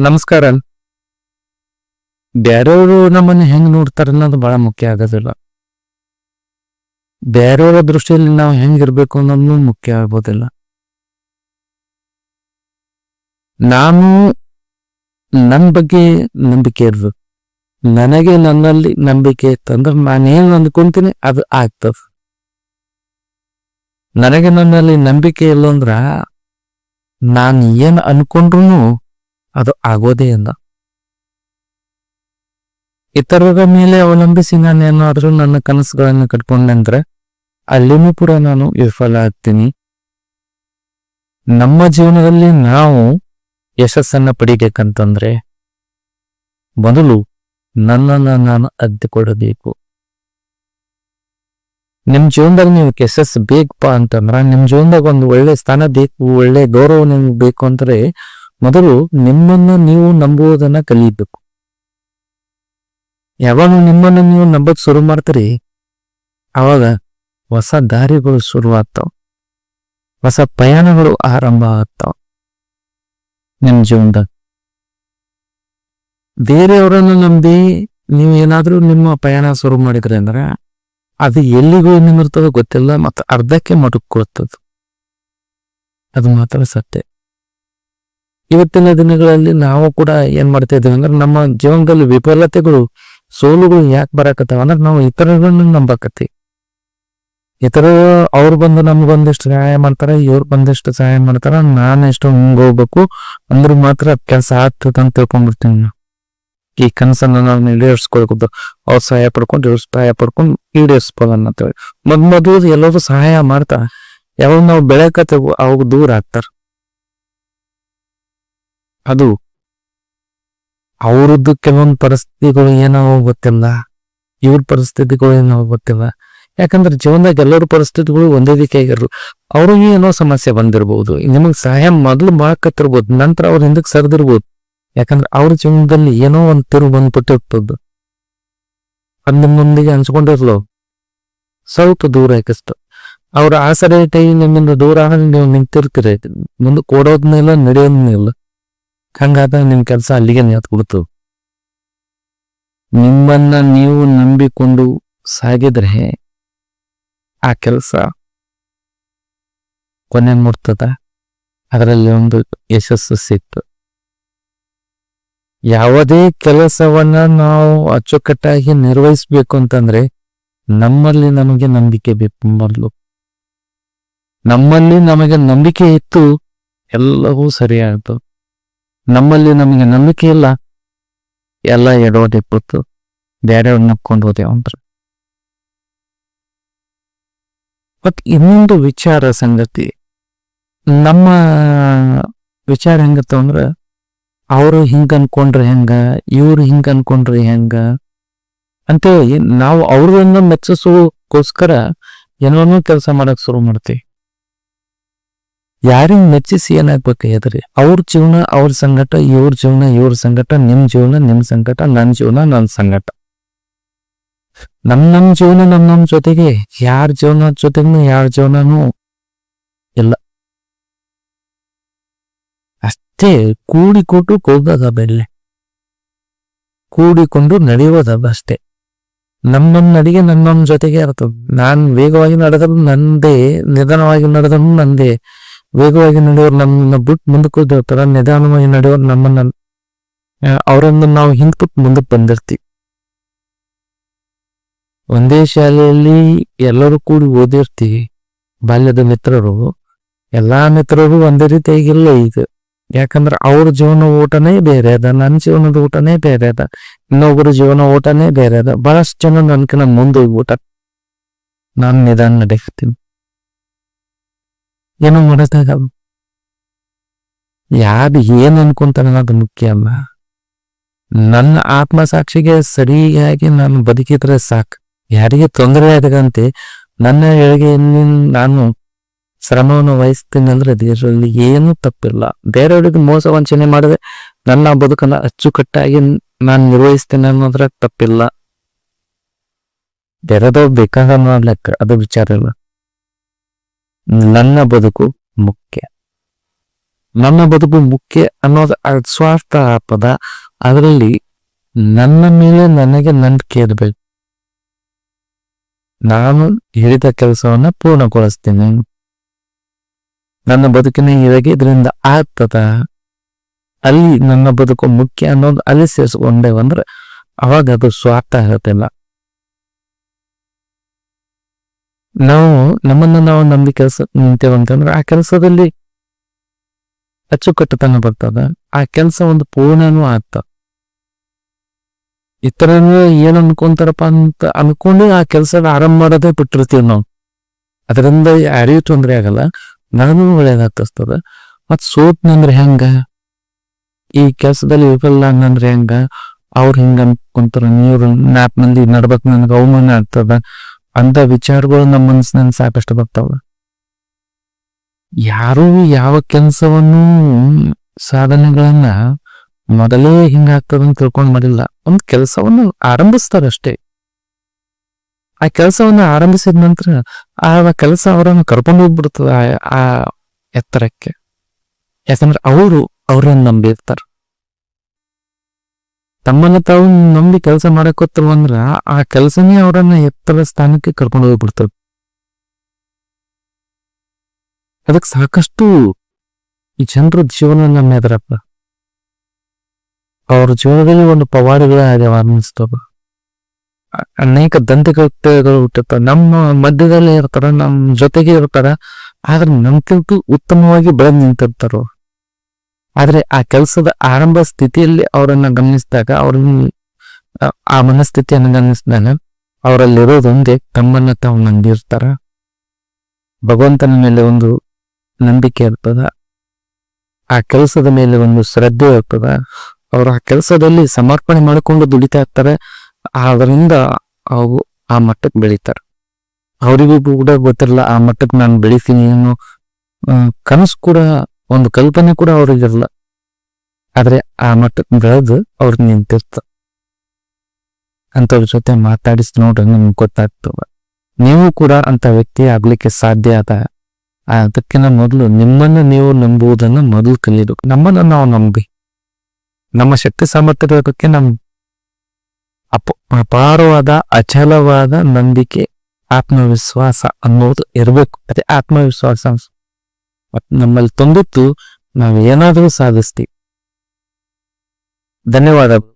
ನಮಸ್ಕಾರ. ಬೇರೆಯವರು ನಮ್ಮನ್ನ ಹೆಂಗ್ ನೋಡ್ತಾರ ಅನ್ನೋದು ಬಹಳ ಮುಖ್ಯ ಆಗೋದಿಲ್ಲ. ಬೇರೆಯವರ ದೃಷ್ಟಿಯಲ್ಲಿ ನಾವು ಹೆಂಗಿರ್ಬೇಕು ಅನ್ನೋದು ಮುಖ್ಯ ಆಗೋದಿಲ್ಲ. ನಾನು ನನ್ನ ಬಗ್ಗೆ ನಂಬಿಕೆ ಇರ್ಬೇಕು ನನಗೆ ನನ್ನಲ್ಲಿ ನಂಬಿಕೆ ಇತ್ತಂದ್ರೆ ನಾನೇನು ಅಂದ್ಕೊಂತೀನಿ ಅದು ಆಗ್ತದ. ನನಗೆ ನನ್ನಲ್ಲಿ ನಂಬಿಕೆ ಇಲ್ಲ ಅಂದ್ರ ನಾನು ಏನ್ ಅನ್ಕೊಂಡ್ರು ಅದು ಆಗೋದೇ ಇಲ್ಲ. ಇತರರ ಮೇಲೆ ಅವಲಂಬಿಸಿ ನಾನು ಏನಾದರೂ ನನ್ನ ಕನಸುಗಳನ್ನು ಕಟ್ಕೊಂಡೆ ಅಲ್ಲಿನೂ ಕೂಡ ನಾನು ವಿಫಲ ಆಗ್ತೀನಿ. ನಮ್ಮ ಜೀವನದಲ್ಲಿ ನಾವು ಯಶಸ್ಸನ್ನ ಪಡಿಬೇಕಂತಂದ್ರೆ ಮೊದಲು ನನ್ನನ್ನ ನಾನು ಅದ್ದುಕೊಡಬೇಕು ನಿಮ್ ಜೀವನದಲ್ಲಿ ನೀವು ಯಶಸ್ಸು ಬೇಕಪ್ಪ ಅಂತಂದ್ರ, ನಿಮ್ ಜೀವನದಾಗ ಒಂದು ಒಳ್ಳೆ ಸ್ಥಾನ ಬೇಕು, ಒಳ್ಳೆ ಗೌರವ ನಿಮ್ಗೆ ಬೇಕು ಅಂದ್ರೆ ಮೊದಲು ನಿಮ್ಮನ್ನ ನೀವು ನಂಬುವುದನ್ನ ಕಲಿಯಬೇಕು. ಯಾವಾಗ ನಿಮ್ಮನ್ನ ನೀವು ನಂಬಕ್ ಶುರು ಮಾಡ್ತೀರಿ ಆವಾಗ ಹೊಸ ದಾರಿಗಳು ಶುರುವಾಗ್ತಾವ. ಹೊಸ ಪ್ರಯಾಣಗಳು ಆರಂಭ ಆಗ್ತಾವ. ನಿಮ್ಮ ಜೀವನದಾಗ ಬೇರೆಯವರನ್ನು ನಂಬಿ ನೀವು ಏನಾದರೂ ನಿಮ್ಮ ಪಯಣ ಶುರು ಮಾಡಿದ್ರಿ ಅಂದ್ರೆ, ಅದು ಎಲ್ಲಿಗೂ ನಿಮಿರ್ತದೋ ಗೊತ್ತಿಲ್ಲ, ಮತ್ತು ಅರ್ಧಕ್ಕೆ ಮಟುಕೊಳ್ತದ ಅದು ಮಾತ್ರ ಸತ್ಯ. ಇವತ್ತಿನ ದಿನಗಳಲ್ಲಿ ನಾವು ಕೂಡ ಏನ್ ಮಾಡ್ತಾ ಇದ್ದೀವಿ ಅಂದ್ರೆ ನಮ್ಮ ಜೀವನದಲ್ಲಿ ವಿಫಲತೆಗಳು, ಸೋಲುಗಳು ಯಾಕೆ ಬರಾಕತ್ತಾವ ಅಂದ್ರೆ ನಾವು ಇತರರನ್ನು ನಂಬಕತ್ತಿ ಇತರ ಅವ್ರು ಬಂದು ನಮ್ಗೆ ಒಂದಿಷ್ಟು ಸಹಾಯ ಮಾಡ್ತಾರೆ, ಇವ್ರು ಬಂದಿಷ್ಟು ಸಹಾಯ ಮಾಡ್ತಾರ, ನಾನು ಎಷ್ಟು ಹಿಂಗ್ ಹೋಗ್ಬೇಕು ಅಂದ್ರೆ ಮಾತ್ರ ಕೆಲಸ ಆಗ್ತದ ಅಂತ ತಿಳ್ಕೊಂಡ್ಬಿಡ್ತೀನಿ ನಾವು ಈ ಕನಸನ್ನ ನಾವು ಈಡೇರಿಸ್ಕೊಳ್ಬೋದು ಅವ್ರ ಸಹಾಯ ಪಡ್ಕೊಂಡು ಇವ್ರ ಸಹಾಯ ಪಡ್ಕೊಂಡು ಈಡೇರಿಸ್ಬೋದನ್ನ ಅಂತೇಳಿ ಮೊದ್ ಮೊದಲು ಎಲ್ಲರೂ ಸಹಾಯ ಮಾಡ್ತಾ, ಯಾವಾಗ ನಾವು ಬೆಳಕತ್ತೆ ಅವಾಗ ದೂರ ಆಗ್ತಾರ. ಅದು ಅವ್ರದ್ದು ಕೆಲವೊಂದು ಪರಿಸ್ಥಿತಿಗಳು ಏನೋ ಗೊತ್ತಿಲ್ಲ, ಇವ್ರ ಪರಿಸ್ಥಿತಿಗಳು ಏನೋ ಗೊತ್ತಿಲ್ಲ. ಯಾಕಂದ್ರೆ ಜೀವನದಾಗ ಎಲ್ಲರ ಪರಿಸ್ಥಿತಿಗಳು ಒಂದೇ ದಿಕ್ಕಾಗಿರಲ್ಲ ಅವ್ರಿಗೆ ಏನೋ ಸಮಸ್ಯೆ ಬಂದಿರ್ಬೋದು. ನಿಮಗೆ ಸಹಾಯ ಮೊದಲು ಮಾಡಕತ್ತಿರ್ಬೋದು, ನಂತರ ಅವ್ರ ಹಿಂದಕ್ಕೆ ಸರಿದಿರ್ಬೋದು. ಯಾಕಂದ್ರೆ ಅವ್ರ ಜೀವನದಲ್ಲಿ ಏನೋ ಒಂದ್ ತಿರುವು ಬಂದ್ಬಿಟ್ಟಿರ್ತದ್ದು ಅದ್ ನಿಮ್ಮೊಂದಿಗೆ ಹಂಚ್ಕೊಂಡಿರ್ಲೋ? ಸ್ವಲ್ಪ ದೂರ ಹಾಕಿಸ್ತು ಅವ್ರ ಆಸರೆ ಟೈ ನಿಮ್ಮಿಂದ ದೂರ ಆಗ ನೀವು ನಿಂತಿರ್ತೀರಿ. ಮುಂದಕ್ಕೆ ಓಡೋದ್ನಿಲ್ಲ ನಡೆಯೋದ್ನಿಲ್ಲ. ಹಂಗಾದಾಗ ನಿಮ್ ಕೆಲಸ ಅಲ್ಲಿಗೆ ನಿಂತ್ಬಿಡ್ತು ನಿಮ್ಮನ್ನ ನೀವು ನಂಬಿಕೊಂಡು ಸಾಗಿದ್ರೆ ಆ ಕೆಲಸ ಕೊನೆ ಮುಟ್ತದ? ಅದರಲ್ಲಿ ಒಂದು ಯಶಸ್ಸು ಸಿಕ್ತು. ಯಾವುದೇ ಕೆಲಸವನ್ನ ನಾವು ಅಚ್ಚುಕಟ್ಟಾಗಿ ನಿರ್ವಹಿಸ್ಬೇಕು ಅಂತಂದ್ರೆ ನಮ್ಮಲ್ಲಿ ನಮಗೆ ನಂಬಿಕೆ ಬೇಕು ಮೊದಲು. ನಮ್ಮಲ್ಲಿ ನಮಗೆ ನಂಬಿಕೆ ಇತ್ತು, ಎಲ್ಲವೂ ಸರಿಯಾಗ್ತು ನಮ್ಮಲ್ಲಿ ನಮಗೆ ನಂಬಿಕೆ ಇಲ್ಲ. ಎಲ್ಲ ಎಡೋದೆ ಕೂತು ಬೇರೆಯವ್ರನ್ನ ನಂಬ್ಕೊಂಡು ಹೋದೆ ಅಂದ್ರೆ ಮತ್ತು ಇನ್ನೊಂದು ವಿಚಾರ ಸಂಗತಿ. ನಮ್ಮ ವಿಚಾರ ಹೆಂಗತ್ತ ಅಂದ್ರೆ, ಅವರು ಹಿಂಗ ಅನ್ಕೊಂಡ್ರೆ ಹೆಂಗ, ಇವ್ರು ಹಿಂಗ ಅನ್ಕೊಂಡ್ರೆ ಹೆಂಗ ಅಂತೇಳಿ ನಾವು ಅವ್ರನ್ನ ಮೆಚ್ಚಿಸೋಕೋಸ್ಕರ ಏನೋ ಕೆಲಸ ಮಾಡಕ್ ಶುರು ಮಾಡ್ತೀವಿ. ಯಾರಿಗ್ ಮೆಚ್ಚಿಸಿ ಏನಾಗ್ಬೇಕಾಗ್ಯದ್ರಿ ಅವ್ರ ಜೀವನ, ಅವ್ರ ಸಂಗಟ ಇವ್ರ ಜೀವನ, ಇವ್ರ ಸಂಗಟ ನಿಮ್ ಜೀವನ, ನಿಮ್ ಸಂಗಟ ನನ್ ಜೀವನ, ನನ್ ಸಂಗಟ ನಮ್ ನಮ್ ಜೀವನ, ನಮ್ ನಮ್ ಜೊತೆಗೆ. ಯಾರ ಜೀವನ ಜೊತೆಗೂ ಯಾರ ಜೀವನನೂ ಇಲ್ಲ. ಅಷ್ಟೇ, ಕೂಡಿಕೊಟ್ಟು ಕೂಗದ ಬೆಳ್ಳೆ. ಕೂಡಿಕೊಂಡು ನಡೆಯೋದ ಅಷ್ಟೇ. ನಮ್ಮ ನಮ್ ನಡಿಗೆ ನಮ್ ಜೊತೆಗೆ ಇರ್ತದೆ. ನಾನ್ ವೇಗವಾಗಿ ನಡೆದ್ರು ನಂದೇ, ನಿಧಾನವಾಗಿ ನಡೆದ್ರು ನಂದೇ. ವೇಗವಾಗಿ ನಡೆಯೋರು ನಮ್ಮನ್ನ ಬಿಟ್ಟು ಮುಂದಕ್ಕೆ ಹೋಗ್ತಾರ ನಿಧಾನವಾಗಿ ನಡೆಯೋರು ನಮ್ಮನ್ನ ಅವರನ್ನು ನಾವು ಹಿಂದ್ಬಿಟ್ಟು ಮುಂದಕ್ಕೆ ಬಂದಿರ್ತೀವಿ. ಒಂದೇ ಶಾಲೆಯಲ್ಲಿ ಎಲ್ಲರೂ ಕೂಡಿ ಓದಿರ್ತೀವಿ, ಬಾಲ್ಯದ ಮಿತ್ರರು. ಎಲ್ಲಾ ಮಿತ್ರರು ಒಂದೇ ರೀತಿಯಾಗಿಲ್ಲ ಈಗ. ಯಾಕಂದ್ರೆ ಅವ್ರ ಜೀವನ ಊಟನೇ ಬೇರೆ ಅದ ನನ್ನ ಜೀವನದ ಊಟನೇ ಬೇರೆ ಅದ, ಇನ್ನೊಬ್ಬರ ಜೀವನ ಊಟನೇ ಬೇರೆ ಅದ. ಬಹಳಷ್ಟು ಜನ ನನ್ಕಿನ ಮುಂದೆ ಊಟ ನಾನು ನಿಧಾನ ನಡೆಸ್ತೀನಿ ಏನೋ ಮಾಡೋದಾಗ ಯಾರು ಏನು ಅನ್ಕೊಂತಾನೆ ಅನ್ನೋದು ಮುಖ್ಯ ಅಲ್ಲ. ನನ್ನ ಆತ್ಮ ಸಾಕ್ಷಿಗೆ ಸರಿಯಾಗಿ ನಾನು ಬದುಕಿದ್ರೆ ಸಾಕು. ಯಾರಿಗೆ ತೊಂದರೆ ಆಗದಂತೆ ನನ್ನ ಎಳಿಗೆ ನಾನು ಶ್ರಮವನ್ನು ವಹಿಸ್ತೀನಿ ಅಂದ್ರೆ ಇದರಲ್ಲಿ ಏನೂ ತಪ್ಪಿಲ್ಲ. ಬೇರೆಯವರಿಗೆ ಮೋಸ ವಂಚನೆ ಮಾಡಿದ್ರೆ ನನ್ನ ಬದುಕನ್ನ ಅಚ್ಚುಕಟ್ಟಾಗಿ ನಾನು ನಿರ್ವಹಿಸ್ತೇನೆ ಅನ್ನೋದ್ರಾಗ ತಪ್ಪಿಲ್ಲ. ಬೇರೆದವ್ರು ಬೇಕಾದ ಲೆಕ್ಕ, ಅದು ವಿಚಾರ ಇಲ್ಲ ನನ್ನ ಬದುಕು ಮುಖ್ಯ. ನನ್ನ ಬದುಕು ಮುಖ್ಯ ಅನ್ನೋದು ಸ್ವಾರ್ಥ ಪದ. ಅದರಲ್ಲಿ ನನ್ನ ಮೇಲೆ ನನಗೆ ನಂಬಿಕೆ ಇರಬೇಕು. ನಾನು ಹೇಳಿದ ಕೆಲಸವನ್ನ ಪೂರ್ಣಗೊಳಿಸ್ತೀನಿ. ನನ್ನ ಬದುಕಿನ ಇರಗೆ ಇದರಿಂದ ಆಗ್ತದ? ಅಲ್ಲಿ ನನ್ನ ಬದುಕು ಮುಖ್ಯ ಅನ್ನೋದು ಅಲ್ಲಿ ಸೇರಿಸ್ಕೊಂಡೇವು ಅಂದ್ರೆ ಅವಾಗ ಅದು ಸ್ವಾರ್ಥ ಇರತ್ತಿಲ್ಲ. ನಾವು ನಮ್ಮನ್ನ ನಾವು ನಂಬಿ ಕೆಲಸ ನಿಂತೇವಂತಂದ್ರೆ ಆ ಕೆಲಸದಲ್ಲಿ ಅಚ್ಚುಕಟ್ಟುತನ ಬರ್ತದ. ಆ ಕೆಲಸ ಒಂದು ಪೂರ್ಣನೂ ಆಗ್ತದ ಇತರ ಏನ್ ಅನ್ಕೊಂತಾರಪ್ಪ ಅಂತ ಅನ್ಕೊಂಡು ಆ ಕೆಲಸನ ಆರಂಭ ಮಾಡೋದೇ ಬಿಟ್ಟಿರ್ತೀವಿ ನಾವು. ಅದರಿಂದ ಯಾರಿಗೂ ತೊಂದರೆ ಆಗಲ್ಲ. ನಾನು ಒಳ್ಳೇದಾಗ್ತದ ಮತ್ ಸೋತ್ನಂದ್ರೆ ಹೆಂಗ? ಈ ಕೆಲಸದಲ್ಲಿ ವಿಫಲ ಅನ್ನಂದ್ರೆ ಹೆಂಗ? ಅವ್ರು ಹಿಂಗ ಅನ್ಕೊಂತಾರ. ನೀವ್ರ ನಾಲ್ಕು ಮಂದಿ ನಡ್ಬೇಕ್ ನನ್ಗೆ ಅವಮಾನ ಆಗ್ತದ. ಅಂತ ವಿಚಾರಗಳು ನಮ್ಮ ಮನಸ್ಸಿನಲ್ಲಿ ಸಾಕಷ್ಟು ಬರ್ತಾವ. ಯಾರು ಯಾವ ಕೆಲಸವನ್ನು ಸಾಧನೆಗಳನ್ನ ಮೊದಲೇ ಹಿಂಗಾಗ್ತದಂತ ತಿಳ್ಕೊಂಡ್ ಮಾಡಿಲ್ಲ. ಒಂದು ಕೆಲಸವನ್ನು ಆರಂಭಿಸ್ತಾರಷ್ಟೇ ಆ ಕೆಲಸವನ್ನು ಆರಂಭಿಸಿದ ನಂತರ ಆ ಕೆಲಸ ಅವರನ್ನು ಕರ್ಕೊಂಡು ಹೋಗ್ಬಿಡ್ತದ ಆ- ಎತ್ತರಕ್ಕೆ. ಯಾಕಂದ್ರೆ ಅವರು ಅವರನ್ನು ನಂಬಿರ್ತಾರ. ತಮ್ಮನ್ನ ತಾವು ನಂಬಿ ಕೆಲಸ ಮಾಡಕೋತಿರು ಅಂದ್ರ ಆ ಕೆಲಸನೇ ಅವರನ್ನ ಎತ್ತರ ಸ್ಥಾನಕ್ಕೆ ಕರ್ಕೊಂಡು ಹೋಗ್ಬಿಡ್ತದ ಅದಕ್ಕೆ ಸಾಕಷ್ಟು ಈ ಜನರ ಜೀವನ ನಮ್ಮ ಎದುರಪ್ಪ ಅವ್ರ ಜೀವನದಲ್ಲಿ ಒಂದು ಪವಾಡಗಳ ಅನ್ನಿಸ್ತವ ಅನೇಕ ದಂತಕೃತ್ಯಗಳು ಹುಟ್ಟತ್ತ ನಮ್ಮ ಮಧ್ಯದಲ್ಲೇ ಇರ್ತಾರ, ನಮ್ಮ ಜೊತೆಗೆ ಇರ್ತಾರ, ಆದ್ರೆ ನಮ್ಕಿಂತ ಉತ್ತಮವಾಗಿ ಬೆಳೆದು ನಿಂತಿರ್ತಾರ. ಅವ್ರು. ಆದ್ರೆ ಆ ಕೆಲಸದ ಆರಂಭ ಸ್ಥಿತಿಯಲ್ಲಿ ಅವರನ್ನ ಗಮನಿಸಿದಾಗ ಅವ್ರನ್ನ ಆ- ಆ ಮನಸ್ಥಿತಿಯನ್ನು ಗಮನಿಸಿದಾಗ ಅವರಲ್ಲಿರೋದೊಂದೇ ತಮ್ಮನ್ನ ತಾವು ನಂಬಿರ್ತಾರ. ಭಗವಂತನ ಮೇಲೆ ಒಂದು ನಂಬಿಕೆ ಇರ್ತದ. ಆ ಕೆಲಸದ ಮೇಲೆ ಒಂದು ಶ್ರದ್ಧೆ ಇರ್ತದ. ಅವರು ಆ ಕೆಲಸದಲ್ಲಿ ಸಮರ್ಪಣೆ ಮಾಡಿಕೊಂಡು ದುಡಿತಾ ಇರ್ತಾರೆ. ಅದರಿಂದ ಅವು ಆ ಮಟ್ಟಕ್ಕೆ ಬೆಳೀತಾರೆ. ಅವರಿಗೂ ಕೂಡ ಗೊತ್ತಿರಲ್ಲ, ಆ ಮಟ್ಟಕ್ಕೆ ನಾನು ಬೆಳಿತೀನಿ ಅನ್ನೋ ಕನಸು ಕೂಡ ಒಂದು ಕಲ್ಪನೆ ಕೂಡ ಅವ್ರಿಗಿರಲ್ಲ ಆದ್ರೆ ಆ ಮಟ್ಟಕ್ಕೆ ಬೆಳೆದು ಅವ್ರಿಗೆ ನಿಂತಿರ್ತ. ಅಂತವ್ರ ಜೊತೆ ಮಾತಾಡಿಸಿ ನೋಡ್ರಿ ನಿಮ್ಗೆ ಗೊತ್ತಾಗ್ತದ. ನೀವು ಕೂಡ ಅಂತ ವ್ಯಕ್ತಿ ಆಗ್ಲಿಕ್ಕೆ ಸಾಧ್ಯ ಅದ. ಅದಕ್ಕಿಂತ ಮೊದಲು ನಿಮ್ಮನ್ನ ನೀವು ನಂಬುವುದನ್ನ ಮೊದಲು ಕಲಿಯಬೇಕು ನಮ್ಮನ್ನ ನಾವು ನಂಬಿ. ನಮ್ಮ ಶಕ್ತಿ ಸಾಮರ್ಥ್ಯದ ಬಗ್ಗೆ ನಮ್ ಅಪ, ಅಪಾರವಾದ, ಅಚಲವಾದ ನಂಬಿಕೆ, ಆತ್ಮವಿಶ್ವಾಸ ಅನ್ನೋದು ಇರಬೇಕು. ಅದೇ ಆತ್ಮವಿಶ್ವಾಸ. ಮತ್ ನಮ್ಮಲ್ಲಿ ತಂದಿತ್ತು ನಾವು ಏನಾದರೂ ಸಾಧಿಸ್ತೀವಿ. ಧನ್ಯವಾದಗಳು.